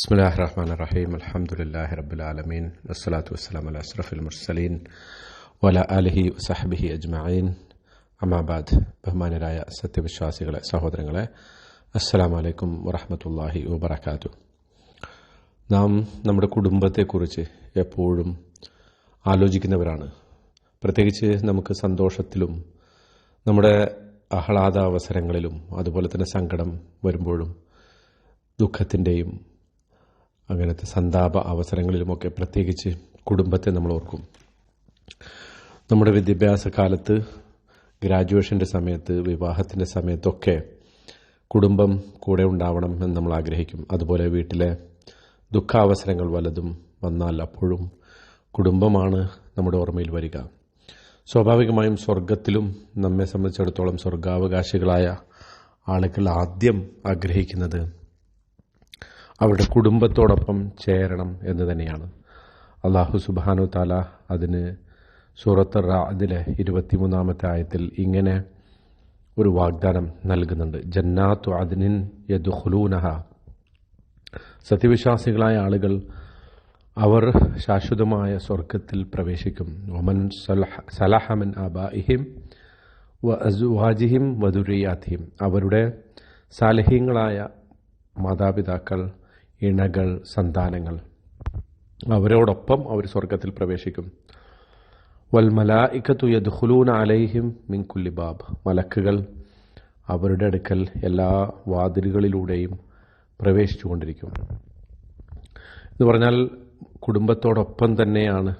ബിസ്മില്ലാഹ് റഹ്മാൻ റഹീം അലഹമുല്ലാഹി റബുലാലമീൻ വസ്സലാത്തു വസ്സലാം അല അഷ്റഫുൽ മുർസലീൻ വല അലഹി സഹബിഹി അജ്മീൻ അമാബാദ് ബഹുമാനരായ സത്യവിശ്വാസികളെ സഹോദരങ്ങളെ? അസ്സാം വലൈക്കും വറഹമത്തല്ലാഹി വബർക്കാത്തു നാം നമ്മുടെ കുടുംബത്തെക്കുറിച്ച് എപ്പോഴും ആലോചിക്കുന്നവരാണ്. പ്രത്യേകിച്ച് നമുക്ക് സന്തോഷത്തിലും നമ്മുടെ ആഹ്ലാദാവസരങ്ങളിലും അതുപോലെ തന്നെ സങ്കടം വരുമ്പോഴും ദുഃഖത്തിന്റെയും അങ്ങനത്തെ സന്താപ അവസരങ്ങളിലുമൊക്കെ പ്രത്യേകിച്ച് കുടുംബത്തെ നമ്മൾ ഓർക്കും. നമ്മുടെ വിദ്യാഭ്യാസ കാലത്ത് ഗ്രാജുവേഷന്റെ സമയത്ത് വിവാഹത്തിന്റെ സമയത്തൊക്കെ കുടുംബം കൂടെ ഉണ്ടാവണം എന്ന് നമ്മൾ ആഗ്രഹിക്കും. അതുപോലെ വീട്ടിലെ ദുഃഖാവസരങ്ങൾ വലതും വന്നാൽ അപ്പോഴും കുടുംബമാണ് നമ്മുടെ ഓർമ്മയിൽ വരിക. സ്വാഭാവികമായും സ്വർഗത്തിലും നമ്മെ സംബന്ധിച്ചിടത്തോളം സ്വർഗാവകാശികളായ ആളുകൾ ആദ്യം ആഗ്രഹിക്കുന്നത് അവരുടെ കുടുംബത്തോടൊപ്പം ചേരണം എന്ന് തന്നെയാണ്. അള്ളാഹു സുബാനു താല അതിന് സൂറത്ത് റാദിലെ ഇരുപത്തിമൂന്നാമത്തെ ആയത്തിൽ ഇങ്ങനെ ഒരു വാഗ്ദാനം നൽകുന്നുണ്ട്. ജന്നാത്തു അതിനിൻ യദുഹുലൂനഹ സത്യവിശ്വാസികളായ ആളുകൾ അവർ ശാശ്വതമായ സ്വർഗത്തിൽ പ്രവേശിക്കും. ഒമൻ സലഹമൻ അബാഇഹിം വ അസുവാജിഹിം വധുരിയാത്തിഹിം അവരുടെ സാലഹീങ്ങളായ മാതാപിതാക്കൾ ഇണകൾ സന്താനങ്ങൾ. അവരോടൊപ്പം അവർ സ്വർഗത്തിൽ പ്രവേശിക്കും. വൽ മലായിക്കത്തു യദ്ഖുലൂന അലൈഹിം മിൻ കുല്ലി ബാബ്. മലക്കുകൾ അവരുടെ അടുക്കൽ എല്ലാ വാതിലുകളിലൂടെയും പ്രവേശിച്ചുകൊണ്ടിരിക്കും എന്ന് പറഞ്ഞാൽ കുടുംബത്തോടൊപ്പം തന്നെയാണ്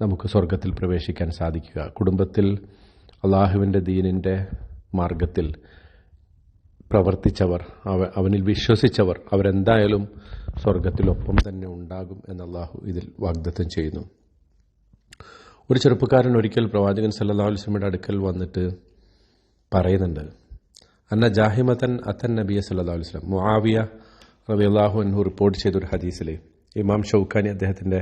നമുക്ക് സ്വർഗത്തിൽ പ്രവേശിക്കാൻ സാധിക്കുക. കുടുംബത്തിൽ അള്ളാഹുവിന്റെ ദീനിന്റെ മാർഗത്തിൽ പ്രവർത്തിച്ചവർ അവ അവനിൽ വിശ്വസിച്ചവർ അവരെന്തായാലും സ്വർഗത്തിലൊപ്പം തന്നെ ഉണ്ടാകും എന്ന് അള്ളാഹു ഇതിൽ വാഗ്ദത്തം ചെയ്യുന്നു. ഒരു ചെറുപ്പക്കാരൻ ഒരിക്കൽ പ്രവാചകൻ സല്ലാ അലുസ്ലമിയുടെ അടുക്കൽ വന്നിട്ട് പറയുന്നുണ്ട് അന്ന ജാഹിമത്തൻ അത്തൻ നബിയ സല്ലാ വസ്ലം മുആവിയ റബി അള്ളാഹു അൻഹു റിപ്പോർട്ട് ചെയ്തൊരു ഹദീസിലെ ഇമാം ഷൗഖാനി അദ്ദേഹത്തിന്റെ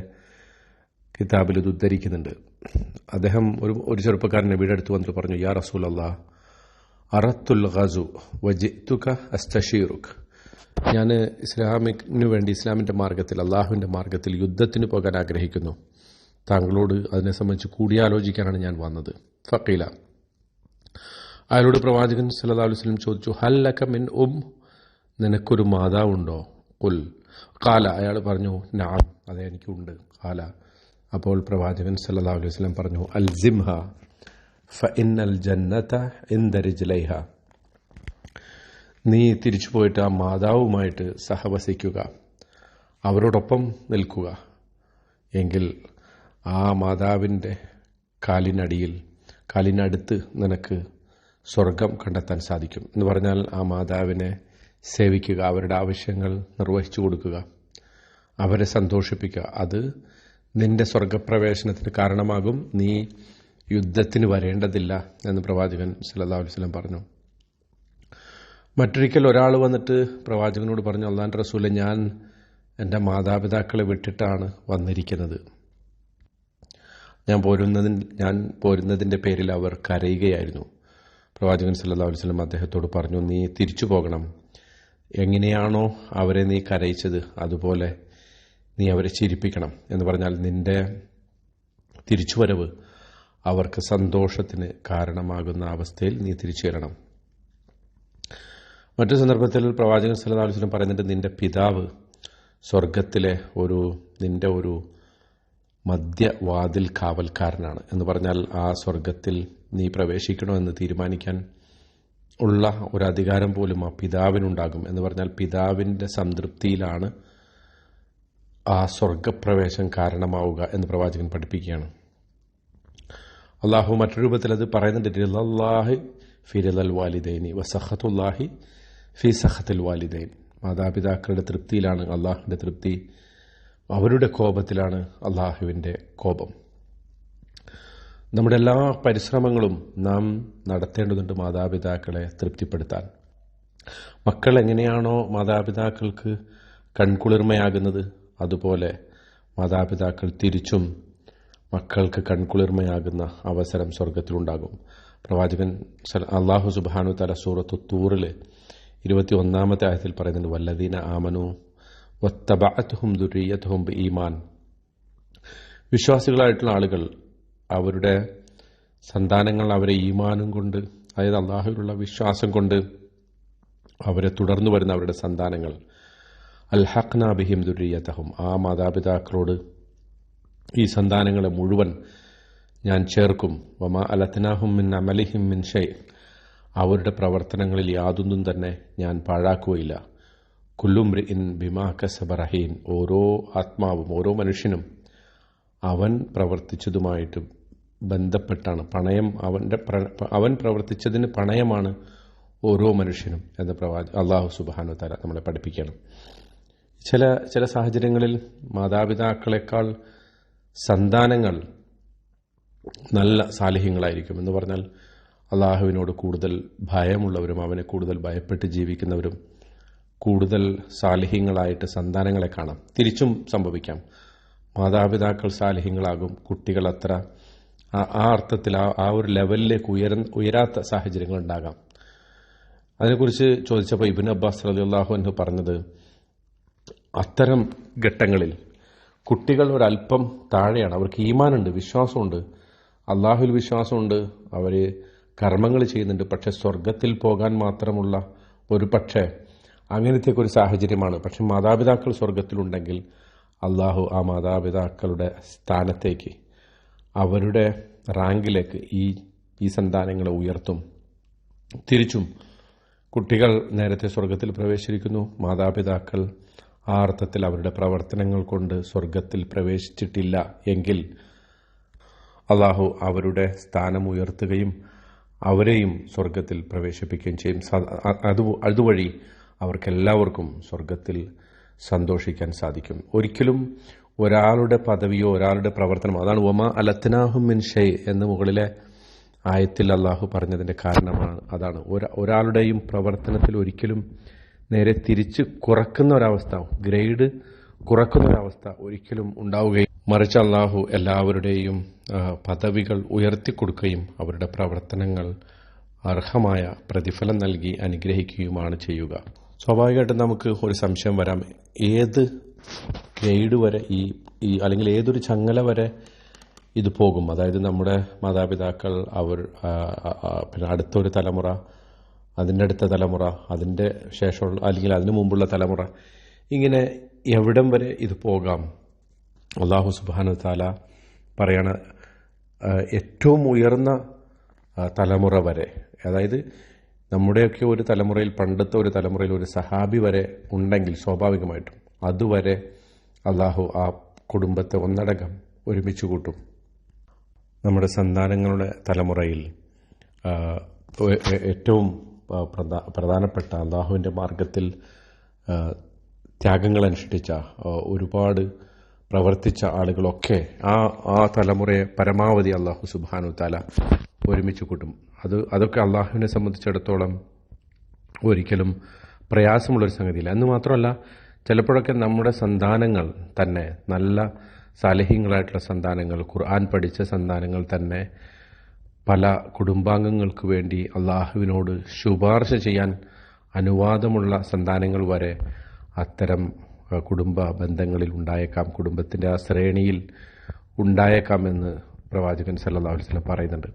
കിതാബിൽ ഇത് ഉദ്ധരിക്കുന്നുണ്ട്. അദ്ദേഹം ഒരു ഒരു ചെറുപ്പക്കാരൻ നബിയുടെ അടുത്ത് വന്നിട്ട് പറഞ്ഞു യാ റസൂൽ അള്ളാഹ് അറത്തുൽ ഖസു വജിത്തുക അസ്തഷീറുഖ് ഞാൻ ഇസ്ലാമിന് വേണ്ടി ഇസ്ലാമിന്റെ മാർഗത്തിൽ അള്ളാഹുവിന്റെ മാർഗത്തിൽ യുദ്ധത്തിന് പോകാൻ ആഗ്രഹിക്കുന്നു. താങ്കളോട് അതിനെ സംബന്ധിച്ച് കൂടിയാലോചിക്കാനാണ് ഞാൻ വന്നത്. ഫക്കീല അയാളോട് പ്രവാചകൻ സല്ലാ വസ്ലം ചോദിച്ചു ഹല്ലക്ക മിൻ ഉം? നിനക്കൊരു മാതാവുണ്ടോ? കുൽ കാല അയാൾ പറഞ്ഞു നാ. അതെ എനിക്കുണ്ട്. കാല അപ്പോൾ പ്രവാചകൻ സല്ലാ അലൈഹി വസ്ലം പറഞ്ഞു അൽ ജിംഹ ഫഇന്നൽ ജന്നത ഇന്ദരിജ്ലൈഹ നീ തിരിച്ചു പോയിട്ട് ആ മാതാവുമായിട്ട് സഹവസിക്കുക. അവരോടൊപ്പം നിൽക്കുക. എങ്കിൽ ആ മാതാവിന്റെ കാലിനടിയിൽ കാലിനടുത്ത് നിനക്ക് സ്വർഗം കണ്ടെത്താൻ സാധിക്കും. എന്ന് പറഞ്ഞാൽ ആ മാതാവിനെ സേവിക്കുക അവരുടെ ആവശ്യങ്ങൾ നിർവഹിച്ചു കൊടുക്കുക. അവരെ സന്തോഷിപ്പിക്കുക. അത് നിന്റെ സ്വർഗപ്രവേശനത്തിന് കാരണമാകും. നീ യുദ്ധത്തിന് വരേണ്ടതില്ല എന്ന് പ്രവാചകൻ സല്ലാ അലുസ്ലം പറഞ്ഞു. മറ്റൊരിക്കൽ ഒരാൾ വന്നിട്ട് പ്രവാചകനോട് പറഞ്ഞു അള്ളാൻ റസൂലെ ഞാൻ എന്റെ മാതാപിതാക്കളെ വിട്ടിട്ടാണ് വന്നിരിക്കുന്നത്. ഞാൻ പോരുന്നതിന് ഞാൻ പോരുന്നതിന്റെ പേരിൽ അവർ കരയുകയായിരുന്നു. പ്രവാചകൻ സല്ലാ വസ്ലം അദ്ദേഹത്തോട് പറഞ്ഞു നീ തിരിച്ചു പോകണം. എങ്ങനെയാണോ അവരെ നീ കരയിച്ചത് അതുപോലെ നീ അവരെ ചിരിപ്പിക്കണം. എന്ന് പറഞ്ഞാൽ നിന്റെ തിരിച്ചുവരവ് അവർക്ക് സന്തോഷത്തിന് കാരണമാകുന്ന അവസ്ഥയിൽ നീ തിരിച്ചു വരണം മറ്റു സന്ദർഭത്തിൽ പ്രവാചകൻ സല്ലാസ്ലം പറയുന്നുണ്ട് നിന്റെ പിതാവ് സ്വർഗത്തിലെ ഒരു നിന്റെ ഒരു മധ്യവാതിൽ കാവൽക്കാരനാണ് എന്ന് പറഞ്ഞാൽ ആ സ്വർഗത്തിൽ നീ പ്രവേശിക്കണോ എന്ന് തീരുമാനിക്കാൻ ഉള്ള ഒരു അധികാരം പോലും ആ പിതാവിനുണ്ടാകും എന്ന് പറഞ്ഞാൽ പിതാവിന്റെ സംതൃപ്തിയിലാണ് ആ സ്വർഗപ്രവേശം കാരണമാവുക എന്ന് പ്രവാചകൻ പഠിപ്പിക്കുകയാണ്. അള്ളാഹു മറ്റൊരു രൂപത്തിൽ അത് പറയുന്നുണ്ട് വാലിദൈനി ഫി സഹത്തുൽ വാലിദൈൻ. മാതാപിതാക്കളുടെ തൃപ്തിയിലാണ് അള്ളാഹുവിന്റെ തൃപ്തി. അവരുടെ കോപത്തിലാണ് അള്ളാഹുവിന്റെ കോപം. നമ്മുടെ എല്ലാ പരിശ്രമങ്ങളും നാം നടത്തേണ്ടതുണ്ട് മാതാപിതാക്കളെ തൃപ്തിപ്പെടുത്താൻ. മക്കൾ എങ്ങനെയാണോ മാതാപിതാക്കൾക്ക് കൺകുളിർമയാകുന്നത് അതുപോലെ മാതാപിതാക്കൾ തിരിച്ചും മക്കൾക്ക് കൺകുളിർമയാകുന്ന അവസരം സ്വർഗത്തിലുണ്ടാകും പ്രവാചകൻ അള്ളാഹു സുബാനു തല സൂറത്ത് തൂറിൽ ഇരുപത്തി ഒന്നാമത്തെ ആയത്തിൽ പറയുന്നുണ്ട് വല്ലദീന ആമനു വത്തബഅത്ഹും ദുരിയത്ഹും ഈമാൻ വിശ്വാസികളായിട്ടുള്ള ആളുകൾ അവരുടെ സന്താനങ്ങൾ അവരെ ഈമാനും കൊണ്ട് അതായത് അള്ളാഹുവിലുള്ള വിശ്വാസം കൊണ്ട് അവരെ തുടർന്നു വരുന്ന അവരുടെ സന്താനങ്ങൾ അൽഹഖ്ന ബിഹിം ദുരിയത്തഹും. ആ മാതാപിതാക്കളോട് ഈ സന്താനങ്ങളെ മുഴുവൻ ഞാൻ ചേർക്കും. വമ അലത്തനാഹും മിൻ അമലിഹിം മിൻ ഷെയ് അവരുടെ പ്രവർത്തനങ്ങളിൽ യാതൊന്നും തന്നെ ഞാൻ പാഴാക്കുകയില്ല. കുല്ലുംറി ഇൻ ബിമാ കസബറഹീൻ ഓരോ ആത്മാവും ഓരോ മനുഷ്യനും അവൻ പ്രവർത്തിച്ചതുമായിട്ട് ബന്ധപ്പെട്ടാണ്. പണയം അവന്റെ അവൻ പ്രവർത്തിച്ചതിന് പണയമാണ് ഓരോ മനുഷ്യനും എന്ന് പ്രവാ അള്ളാഹു സുബാനു തല നമ്മളെ പഠിപ്പിക്കണം. ചില ചില സാഹചര്യങ്ങളിൽ മാതാപിതാക്കളെക്കാൾ സന്താനങ്ങൾ നല്ല സാലിഹ്യങ്ങളായിരിക്കും എന്ന് പറഞ്ഞാൽ അള്ളാഹുവിനോട് കൂടുതൽ ഭയമുള്ളവരും അവനെ കൂടുതൽ ഭയപ്പെട്ട് ജീവിക്കുന്നവരും കൂടുതൽ സാലിഹ്യങ്ങളായിട്ട് സന്താനങ്ങളെ കാണാം. തിരിച്ചും സംഭവിക്കാം. മാതാപിതാക്കൾ സാലിഹ്യങ്ങളാകും കുട്ടികൾ അത്ര ആ അർത്ഥത്തിൽ ആ ആ ഒരു ലെവലിലേക്ക് ഉയര ഉയരാത്ത സാഹചര്യങ്ങൾ ഉണ്ടാകാം. അതിനെക്കുറിച്ച് ചോദിച്ചപ്പോൾ ഇബിൻ അബ്ബാസ് അലി അള്ളാഹു എന്ന് പറഞ്ഞത് അത്തരം ഘട്ടങ്ങളിൽ കുട്ടികൾ ഒരല്പം താഴെയാണ്. അവർക്ക് ഈമാനുണ്ട് വിശ്വാസമുണ്ട്. അള്ളാഹുൽ വിശ്വാസമുണ്ട്. അവർ കർമ്മങ്ങൾ ചെയ്യുന്നുണ്ട്. പക്ഷെ സ്വർഗത്തിൽ പോകാൻ മാത്രമുള്ള ഒരു പക്ഷേ അങ്ങനത്തെ ഒരു സാഹചര്യമാണ്. പക്ഷെ മാതാപിതാക്കൾ സ്വർഗത്തിലുണ്ടെങ്കിൽ അള്ളാഹു ആ മാതാപിതാക്കളുടെ സ്ഥാനത്തേക്ക് അവരുടെ റാങ്കിലേക്ക് ഈ ഈ സന്താനങ്ങളെ ഉയർത്തും. തിരിച്ചും കുട്ടികൾ നേരത്തെ സ്വർഗത്തിൽ പ്രവേശിച്ചിരിക്കുന്നു. മാതാപിതാക്കൾ ആ അർത്ഥത്തിൽ അവരുടെ പ്രവർത്തനങ്ങൾ കൊണ്ട് സ്വർഗത്തിൽ പ്രവേശിച്ചിട്ടില്ല എങ്കിൽ അള്ളാഹു അവരുടെ സ്ഥാനം ഉയർത്തുകയും അവരെയും സ്വർഗത്തിൽ പ്രവേശിപ്പിക്കുകയും ചെയ്യും. അത് അതുവഴി അവർക്കെല്ലാവർക്കും സ്വർഗത്തിൽ സന്തോഷിക്കാൻ സാധിക്കും. ഒരിക്കലും ഒരാളുടെ പദവിയോ ഒരാളുടെ പ്രവർത്തനമോ അതാണ് ഒമ അലത്തനാഹും മിൻ ഷെയ് എന്ന് മുകളിലെ ആയത്തിൽ അള്ളാഹു പറഞ്ഞതിന്റെ കാരണമാണ്. അതാണ് ഒരാളുടെയും പ്രവർത്തനത്തിൽ ഒരിക്കലും നേരെ തിരിച്ച് കുറക്കുന്ന ഒരവസ്ഥ ഗ്രേഡ് കുറക്കുന്ന ഒരവസ്ഥ ഒരിക്കലും ഉണ്ടാവുകയും മറിച്ച് അള്ളാഹു എല്ലാവരുടെയും പദവികൾ ഉയർത്തിക്കൊടുക്കുകയും അവരുടെ പ്രവർത്തനങ്ങൾ അർഹമായ പ്രതിഫലം നൽകി അനുഗ്രഹിക്കുകയുമാണ് ചെയ്യുക. സ്വാഭാവികമായിട്ടും നമുക്ക് ഒരു സംശയം വരാം. ഏത് ഗ്രേഡ് വരെ ഈ ഈ അല്ലെങ്കിൽ ഏതൊരു ചങ്ങല വരെ ഇത് പോകും? അതായത് നമ്മുടെ മാതാപിതാക്കൾ അവർ പിന്നെ അടുത്തൊരു തലമുറ അതിന്റെ അടുത്ത തലമുറ അതിന്റെ ശേഷമുള്ള അല്ലെങ്കിൽ അതിനു മുമ്പുള്ള തലമുറ. ഇങ്ങനെ എവിടം വരെ ഇത് പോകാം? അള്ളാഹു സുബാന താല പറയണ ഏറ്റവും ഉയർന്ന തലമുറ വരെ. അതായത് നമ്മുടെയൊക്കെ ഒരു തലമുറയിൽ പണ്ടത്തെ ഒരു തലമുറയിൽ ഒരു സഹാബി വരെ ഉണ്ടെങ്കിൽ സ്വാഭാവികമായിട്ടും അതുവരെ അള്ളാഹു ആ കുടുംബത്തെ ഒന്നടങ്കം ഒരുമിച്ച് കൂട്ടും. നമ്മുടെ സന്താനങ്ങളുടെ തലമുറയിൽ ഏറ്റവും പ്രധാനപ്പെട്ട അള്ളാഹുവിന്റെ മാർഗത്തിൽ ത്യാഗങ്ങൾ അനുഷ്ഠിച്ച ഒരുപാട് പ്രവർത്തിച്ച ആളുകളൊക്കെ ആ ആ തലമുറയെ പരമാവധി അള്ളാഹു സുബാനു താല ഒരുമിച്ച് കൂട്ടും. അത് അതൊക്കെ അള്ളാഹുവിനെ സംബന്ധിച്ചിടത്തോളം ഒരിക്കലും പ്രയാസമുള്ളൊരു സംഗതിയില്ല. എന്ന് മാത്രമല്ല ചിലപ്പോഴൊക്കെ നമ്മുടെ സന്താനങ്ങൾ തന്നെ നല്ല സാലഹ്യങ്ങളായിട്ടുള്ള സന്താനങ്ങൾ ഖുർആൻ പഠിച്ച സന്താനങ്ങൾ തന്നെ പല കുടുംബാംഗങ്ങൾക്ക് വേണ്ടി അള്ളാഹുവിനോട് ശുപാർശ ചെയ്യാൻ അനുവാദമുള്ള സന്താനങ്ങൾ വരെ അത്തരം കുടുംബ ബന്ധങ്ങളിൽ ഉണ്ടായേക്കാം കുടുംബത്തിന്റെ ആ ശ്രേണിയിൽ ഉണ്ടായേക്കാമെന്ന് പ്രവാചകൻ സല്ലാ വസ്ലം പറയുന്നുണ്ട്.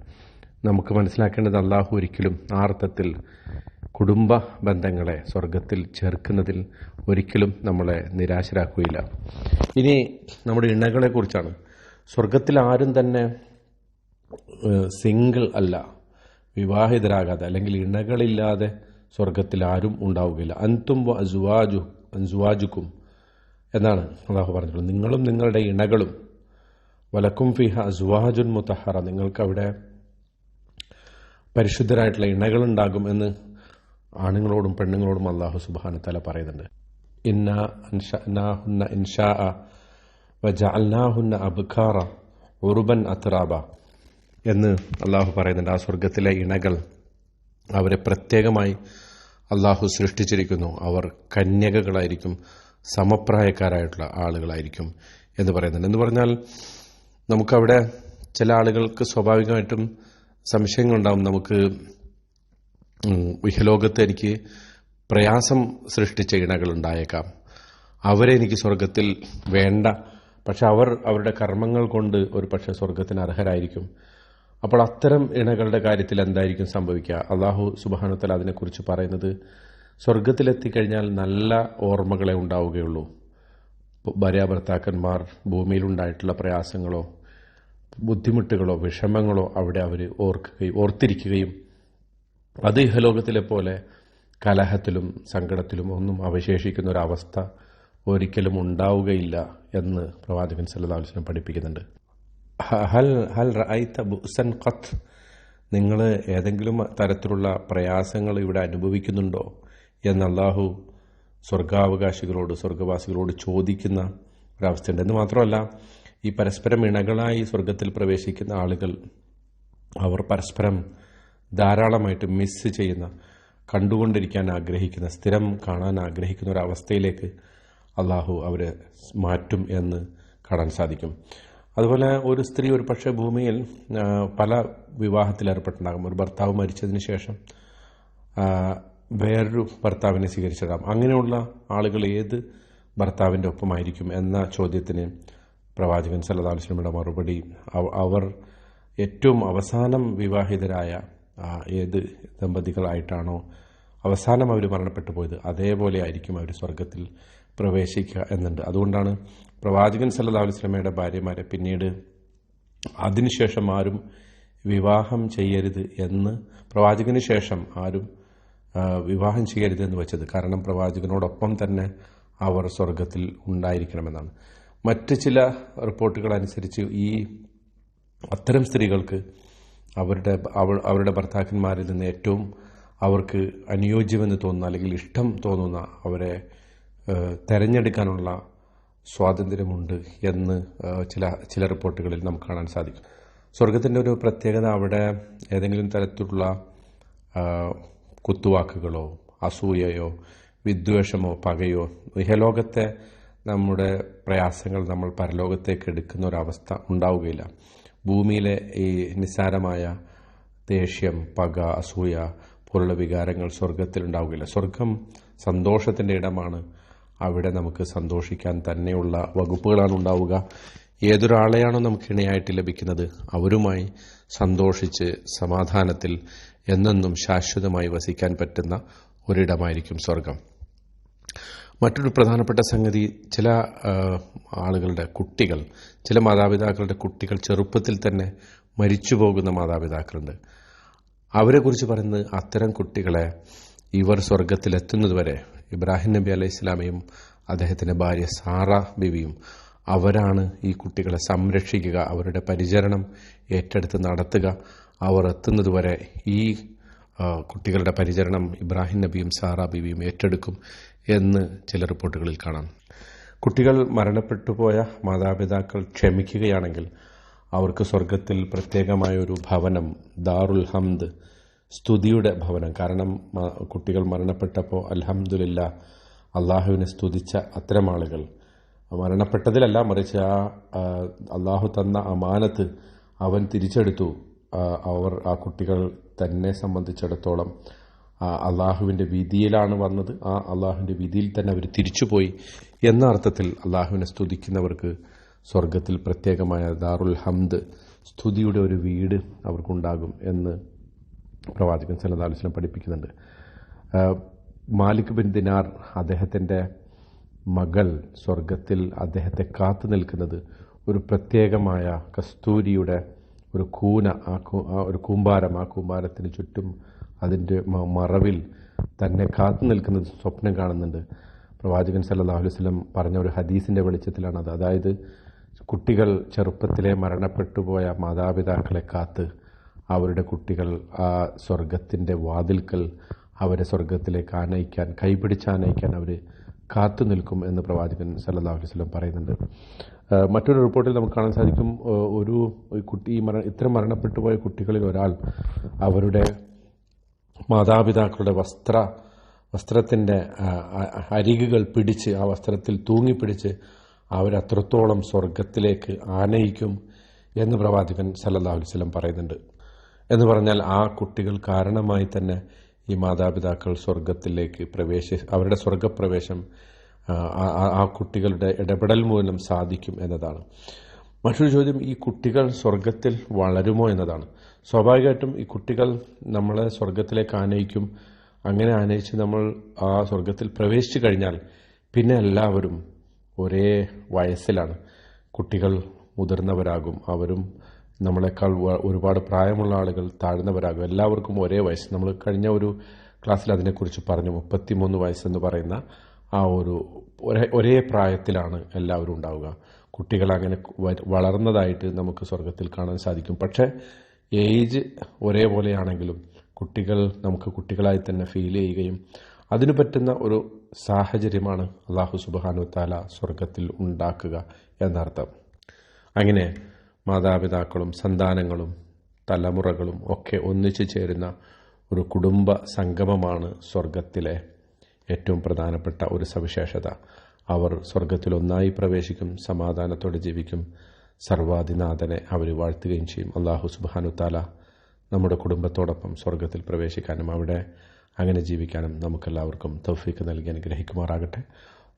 നമുക്ക് മനസ്സിലാക്കേണ്ടത് അള്ളാഹു ഒരിക്കലും ആ അർത്ഥത്തിൽ കുടുംബ ബന്ധങ്ങളെ സ്വർഗത്തിൽ ചേർക്കുന്നതിൽ ഒരിക്കലും നമ്മളെ നിരാശരാക്കുകയില്ല. ഇനി നമ്മുടെ ഇണകളെ കുറിച്ചാണ് സ്വർഗത്തിൽ ആരും തന്നെ സിംഗിൾ അല്ല വിവാഹിതരാകാതെ അല്ലെങ്കിൽ ഇണകളില്ലാതെ സ്വർഗത്തിൽ ആരും ഉണ്ടാവുകയില്ല. അൻതും അസുവാജു അൻസുവാജുക്കും എന്നാണ് അള്ളാഹു പറഞ്ഞത് നിങ്ങളും നിങ്ങളുടെ ഇണകളും വലക്കും ഫിഹ അസുവാജുൻ മുത്തഹറ നിങ്ങൾക്കവിടെ പരിശുദ്ധരായിട്ടുള്ള ഇണകളുണ്ടാകും എന്ന് ആണുങ്ങളോടും പെണ്ണുങ്ങളോടും അള്ളാഹു സുബാന തല പറയുന്നുണ്ട്. ഇന്ന ഇൻഷാ വജഅൽനാഹുന്ന അബ്ഖാറ ഉറുബൻ അത്രാബ എന്ന് അള്ളാഹു പറയുന്നുണ്ട്. ആ സ്വർഗത്തിലെ ഇണകൾ അവരെ പ്രത്യേകമായി അള്ളാഹു സൃഷ്ടിച്ചിരിക്കുന്നു. അവർ കന്യകകളായിരിക്കും സമപ്രായക്കാരായിട്ടുള്ള ആളുകളായിരിക്കും എന്ന് പറയുന്നുണ്ട്. എന്ന് പറഞ്ഞാൽ നമുക്കവിടെ ചില ആളുകൾക്ക് സ്വാഭാവികമായിട്ടും സംശയങ്ങളുണ്ടാവും. നമുക്ക് ഇഹലോകത്ത് എനിക്ക് പ്രയാസം സൃഷ്ടിച്ച ഇണകൾ ഉണ്ടായേക്കാം അവരെ എനിക്ക് സ്വർഗത്തിൽ വേണ്ട. പക്ഷെ അവർ അവരുടെ കർമ്മങ്ങൾ കൊണ്ട് ഒരു പക്ഷേ സ്വർഗത്തിന് അർഹരായിരിക്കും. അപ്പോൾ അത്തരം ഇണകളുടെ കാര്യത്തിൽ എന്തായിരിക്കും സംഭവിക്കുക? അള്ളാഹു സുബാനുത്തല അതിനെക്കുറിച്ച് പറയുന്നത് സ്വർഗത്തിലെത്തിക്കഴിഞ്ഞാൽ നല്ല ഓർമ്മകളെ ഉണ്ടാവുകയുള്ളൂ. ഭാര്യാഭർത്താക്കന്മാർ ഭൂമിയിലുണ്ടായിട്ടുള്ള പ്രയാസങ്ങളോ ബുദ്ധിമുട്ടുകളോ വിഷമങ്ങളോ അവിടെ അവർ ഓർക്കുകയും ഓർത്തിരിക്കുകയും അത് ഇഹലോകത്തിലെ പോലെ കലഹത്തിലും സങ്കടത്തിലും ഒന്നും അവശേഷിക്കുന്ന ഒരവസ്ഥ ഒരിക്കലും ഉണ്ടാവുകയില്ല എന്ന് പ്രവാചകൻ വസല്ലം പഠിപ്പിക്കുന്നുണ്ട്. ഹൽ ഹൽ റഅയ്ത ബുസൻ ഖത്ത് നിങ്ങൾ ഏതെങ്കിലും തരത്തിലുള്ള പ്രയാസങ്ങൾ ഇവിടെ അനുഭവിക്കുന്നുണ്ടോ? എന്ന് അള്ളാഹു സ്വർഗാവകാശികളോട് സ്വർഗവാസികളോട് ചോദിക്കുന്ന ഒരവസ്ഥയുണ്ട്. എന്ന് മാത്രമല്ല ഈ പരസ്പരം ഇണകളായി സ്വർഗത്തിൽ പ്രവേശിക്കുന്ന ആളുകൾ അവർ പരസ്പരം ധാരാളമായിട്ട് മിസ് ചെയ്യുന്ന കണ്ടുകൊണ്ടിരിക്കാൻ ആഗ്രഹിക്കുന്ന സ്ഥിരം കാണാൻ ആഗ്രഹിക്കുന്ന ഒരവസ്ഥയിലേക്ക് അള്ളാഹു അവരെ മാറ്റും എന്ന് കാണാൻ സാധിക്കും. അതുപോലെ ഒരു സ്ത്രീ ഒരു പക്ഷേ ഭൂമിയിൽ പല വിവാഹത്തിൽ ഏർപ്പെട്ടുണ്ടാകും ഒരു ഭർത്താവ് മരിച്ചതിന് ശേഷം വേറൊരു ഭർത്താവിനെ സ്വീകരിച്ചിടാം അങ്ങനെയുള്ള ആളുകൾ ഏത് ഭർത്താവിന്റെ ഒപ്പമായിരിക്കും എന്ന ചോദ്യത്തിന് പ്രവാചകൻ വസല്ലമയുടെ മറുപടി അവർ ഏറ്റവും അവസാനം വിവാഹിതരായ ഏത് ദമ്പതികളായിട്ടാണോ അവസാനം അവർ മരണപ്പെട്ടു പോയത് അതേപോലെ ആയിരിക്കും അവർ സ്വർഗത്തിൽ പ്രവേശിക്കുക എന്നുണ്ട്. അതുകൊണ്ടാണ് പ്രവാചകൻ സല്ലാ അലുസ്ലമയുടെ ഭാര്യമാരെ പിന്നീട് അതിനുശേഷം ആരും വിവാഹം ചെയ്യരുത് എന്ന് പ്രവാചകന് ശേഷം ആരും വിവാഹം ചെയ്യരുത് എന്ന് വെച്ചത്. കാരണം പ്രവാചകനോടൊപ്പം തന്നെ അവർ സ്വർഗത്തിൽ ഉണ്ടായിരിക്കണമെന്നാണ്. മറ്റ് ചില റിപ്പോർട്ടുകൾ അനുസരിച്ച് ഈ അത്തരം സ്ത്രീകൾക്ക് അവരുടെ അവരുടെ ഭർത്താക്കന്മാരിൽ നിന്ന് ഏറ്റവും അവർക്ക് അനുയോജ്യമെന്ന് തോന്നുന്ന അല്ലെങ്കിൽ ഇഷ്ടം തോന്നുന്ന അവരെ തെരഞ്ഞെടുക്കാനുള്ള സ്വാതന്ത്ര്യമുണ്ട് എന്ന് ചില ചില റിപ്പോർട്ടുകളിൽ നമുക്ക് കാണാൻ സാധിക്കും. സ്വർഗത്തിന്റെ ഒരു പ്രത്യേകത അവിടെ ഏതെങ്കിലും തരത്തിലുള്ള കുത്തുവാക്കുകളോ അസൂയയോ വിദ്വേഷമോ പകയോ ഇഹലോകത്തെ നമ്മുടെ പ്രയാസങ്ങൾ നമ്മൾ പരലോകത്തേക്ക് എടുക്കുന്ന ഒരവസ്ഥ ഉണ്ടാവുകയില്ല. ഭൂമിയിലെ ഈ നിസ്സാരമായ ദേഷ്യം പക അസൂയ പോലുള്ള വികാരങ്ങൾ സ്വർഗത്തിൽ ഉണ്ടാവുകയില്ല സ്വർഗം സന്തോഷത്തിന്റെ ഇടമാണ് അവിടെ നമുക്ക് സന്തോഷിക്കാൻ തന്നെയുള്ള വകുപ്പുകളാണ് ഉണ്ടാവുക. ഏതൊരാളെയാണോ നമുക്ക് ഇണയായിട്ട് ലഭിക്കുന്നത് അവരുമായി സന്തോഷിച്ച് സമാധാനത്തിൽ എന്നെന്നും ശാശ്വതമായി വസിക്കാൻ പറ്റുന്ന ഒരിടമായിരിക്കും സ്വർഗം. മറ്റൊരു പ്രധാനപ്പെട്ട സംഗതി ചില ആളുകളുടെ കുട്ടികൾ ചില മാതാപിതാക്കളുടെ കുട്ടികൾ ചെറുപ്പത്തിൽ തന്നെ മരിച്ചു പോകുന്ന മാതാപിതാക്കളുണ്ട്. അവരെക്കുറിച്ച് പറയുന്നത് അത്തരം കുട്ടികളെ ഇവർ സ്വർഗത്തിലെത്തുന്നതുവരെ ഇബ്രാഹിം നബി അലൈഹി ഇസ്ലാമയും അദ്ദേഹത്തിന്റെ ഭാര്യ സാറ ബിവിയും അവരാണ് ഈ കുട്ടികളെ സംരക്ഷിക്കുക അവരുടെ പരിചരണം ഏറ്റെടുത്ത് നടത്തുക. അവർ എത്തുന്നതുവരെ ഈ കുട്ടികളുടെ പരിചരണം ഇബ്രാഹിം നബിയും സാറ ബിവിയും ഏറ്റെടുക്കും എന്ന് ചില റിപ്പോർട്ടുകളിൽ കാണാം. കുട്ടികൾ മരണപ്പെട്ടു പോയ മാതാപിതാക്കൾ ക്ഷമിക്കുകയാണെങ്കിൽ അവർക്ക് സ്വർഗത്തിൽ പ്രത്യേകമായൊരു ഭവനം ദാറുൽ ഹംദ് സ്തുതിയുടെ ഭവനം. കാരണം കുട്ടികൾ മരണപ്പെട്ടപ്പോൾ അലഹമുല്ല അള്ളാഹുവിനെ സ്തുതിച്ച അത്തരം ആളുകൾ. മരണപ്പെട്ടതിലല്ല മറിച്ച് ആ അള്ളാഹു തന്ന അമാനത്ത് അവൻ തിരിച്ചെടുത്തു. അവർ ആ കുട്ടികൾ തന്നെ സംബന്ധിച്ചിടത്തോളം അള്ളാഹുവിന്റെ വിധിയിലാണ് വന്നത്. ആ അള്ളാഹുവിന്റെ വിധിയിൽ തന്നെ അവർ തിരിച്ചുപോയി. എന്ന അർത്ഥത്തിൽ അള്ളാഹുവിനെ സ്തുതിക്കുന്നവർക്ക് സ്വർഗത്തിൽ പ്രത്യേകമായ ദാറുൽ ഹംദ് സ്തുതിയുടെ ഒരു വീട് അവർക്കുണ്ടാകും എന്ന് പ്രവാചകൻ വസല്ലം പഠിപ്പിക്കുന്നുണ്ട്. മാലിക് ബിൻ ദിനാർ അദ്ദേഹത്തിന്റെ മകൾ സ്വർഗത്തിൽ അദ്ദേഹത്തെ കാത്തു നിൽക്കുന്നത് ഒരു പ്രത്യേകമായ കസ്തൂരിയുടെ ഒരു കൂന ആ ഒരു കൂമ്പാരം ആ കൂമ്പാരത്തിന് ചുറ്റും അതിന്റെ മറവിൽ തന്നെ കാത്തു നിൽക്കുന്നത് സ്വപ്നം കാണുന്നുണ്ട്. പ്രവാചകൻ സല്ലല്ലാഹു അലൈഹി വസല്ലം പറഞ്ഞ ഒരു ഹദീസിന്റെ വെളിച്ചത്തിലാണത് അതായത് കുട്ടികൾ ചെറുപ്പത്തിലെ മരണപ്പെട്ടുപോയ മാതാപിതാക്കളെ കാത്ത് അവരുടെ കുട്ടികൾ ആ സ്വർഗത്തിന്റെ വാതിൽക്കൽ അവരെ സ്വർഗത്തിലേക്ക് ആനയിക്കാൻ കൈപിടിച്ച് ആനയിക്കാൻ അവർ കാത്തു നിൽക്കും എന്ന് പ്രവാചകൻ സല്ലല്ലാഹു അലൈഹി വസല്ലം പറയുന്നുണ്ട്. മറ്റൊരു റിപ്പോർട്ടിൽ നമുക്ക് കാണാൻ സാധിക്കും ഒരു കുട്ടി മര ഇത്തരം മരണപ്പെട്ടു പോയ കുട്ടികളിൽ ഒരാൾ അവരുടെ മാതാപിതാക്കളുടെ വസ്ത്ര വസ്ത്രത്തിന്റെ അരികുകൾ പിടിച്ച് ആ വസ്ത്രത്തിൽ തൂങ്ങിപ്പിടിച്ച് അവരത്രത്തോളം സ്വർഗത്തിലേക്ക് ആനയിക്കും എന്ന് പ്രവാചകൻ സല്ലാ അലൈഹി പറയുന്നുണ്ട്. എന്ന് പറഞ്ഞാൽ ആ കുട്ടികൾ കാരണമായി തന്നെ ഈ മാതാപിതാക്കൾ സ്വർഗത്തിലേക്ക് പ്രവേശി അവരുടെ സ്വർഗപ്രവേശം ആ, കുട്ടികളുടെ ഇടപെടൽ മൂലം സാധിക്കും എന്നതാണ്. മറ്റൊരു ചോദ്യം ഈ കുട്ടികൾ സ്വർഗത്തിൽ വളരുമോ എന്നതാണ്. സ്വാഭാവികമായിട്ടും ഈ കുട്ടികൾ നമ്മളെ സ്വർഗത്തിലേക്ക് ആനയിക്കും. അങ്ങനെ ആനയിച്ച് നമ്മൾ ആ സ്വർഗത്തിൽ പ്രവേശിച്ചു കഴിഞ്ഞാൽ പിന്നെ എല്ലാവരും ഒരേ വയസ്സിലാണ്. കുട്ടികൾ മുതിർന്നവരാകും. അവരും നമ്മളെക്കാൾ ഒരുപാട് പ്രായമുള്ള ആളുകൾ താഴ്ന്നവരാകും. എല്ലാവർക്കും ഒരേ വയസ്സ്. നമ്മൾ കഴിഞ്ഞ ഒരു ക്ലാസ്സിൽ അതിനെക്കുറിച്ച് പറഞ്ഞു. മുപ്പത്തിമൂന്ന് വയസ്സെന്ന് പറയുന്ന ആ ഒരു ഒരേ ഒരേ പ്രായത്തിലാണ് എല്ലാവരും ഉണ്ടാവുക. കുട്ടികൾ അങ്ങനെ വളർന്നതായിട്ട് നമുക്ക് സ്വർഗത്തിൽ കാണാൻ സാധിക്കും. പക്ഷേ ഏജ് ഒരേപോലെയാണെങ്കിലും കുട്ടികൾ നമുക്ക് കുട്ടികളായി തന്നെ ഫീൽ ചെയ്യുകയും അതിനു പറ്റുന്ന ഒരു സാഹചര്യമാണ് അള്ളാഹു സുബാനു താല സ്വർഗത്തിൽ ഉണ്ടാക്കുക എന്നർത്ഥം. അങ്ങനെ മാതാപിതാക്കളും സന്താനങ്ങളും തലമുറകളും ഒക്കെ ഒന്നിച്ചു ചേരുന്ന ഒരു കുടുംബ സംഗമമാണ് സ്വർഗത്തിലെ ഏറ്റവും പ്രധാനപ്പെട്ട ഒരു സവിശേഷത. അവർ സ്വർഗത്തിൽ ഒന്നായി പ്രവേശിക്കും സമാധാനത്തോടെ ജീവിക്കും. സർവാധിനാഥനെ അവർ വാഴ്ത്തുകയും ചെയ്യും. അള്ളാഹു സുബാനു താല നമ്മുടെ കുടുംബത്തോടൊപ്പം സ്വർഗത്തിൽ പ്രവേശിക്കാനും അവിടെ അങ്ങനെ ജീവിക്കാനും നമുക്കെല്ലാവർക്കും തൗഫീക്ക് നൽകി അനുഗ്രഹിക്കുമാറാകട്ടെ.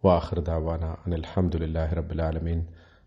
വാഹൃദാവാന അനിൽഹമുല്ലാഹി